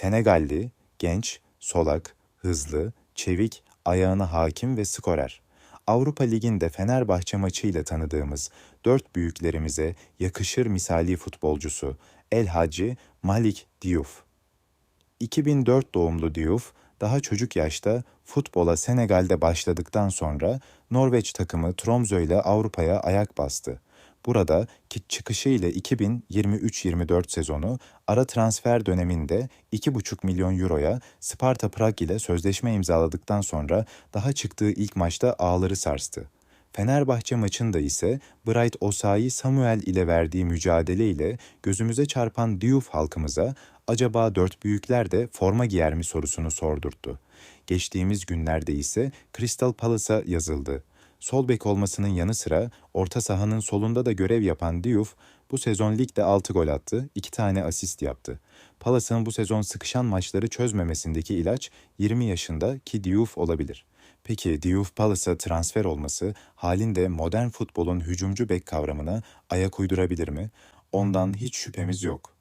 Senegalli, genç, solak, hızlı, çevik, ayağına hakim ve skorer. Avrupa Ligi'nde Fenerbahçe maçıyla tanıdığımız dört büyüklerimize yakışır misali futbolcusu El Hadji Malik Diouf. 2004 doğumlu Diouf, daha çocuk yaşta futbola Senegal'de başladıktan sonra Norveç takımı Tromsø ile Avrupa'ya ayak bastı. Burada ki çıkışı ile 2023-24 sezonu ara transfer döneminde 2,5 milyon euroya Sparta Prag ile sözleşme imzaladıktan sonra daha çıktığı ilk maçta ağları sarstı. Fenerbahçe maçında ise Bright Osayi Samuel ile verdiği mücadele ile gözümüze çarpan Diouf halkımıza acaba dört büyükler de forma giyer mi sorusunu sordurttu. Geçtiğimiz günlerde ise Crystal Palace'a yazıldı. Sol bek olmasının yanı sıra orta sahanın solunda da görev yapan Diouf bu sezon ligde 6 gol attı, 2 tane asist yaptı. Palace'ın bu sezon sıkışan maçları çözmemesindeki ilaç 20 yaşında ki Diouf olabilir. Peki Diouf Palace'a transfer olması halinde modern futbolun hücumcu bek kavramına ayak uydurabilir mi? Ondan hiç şüphemiz yok.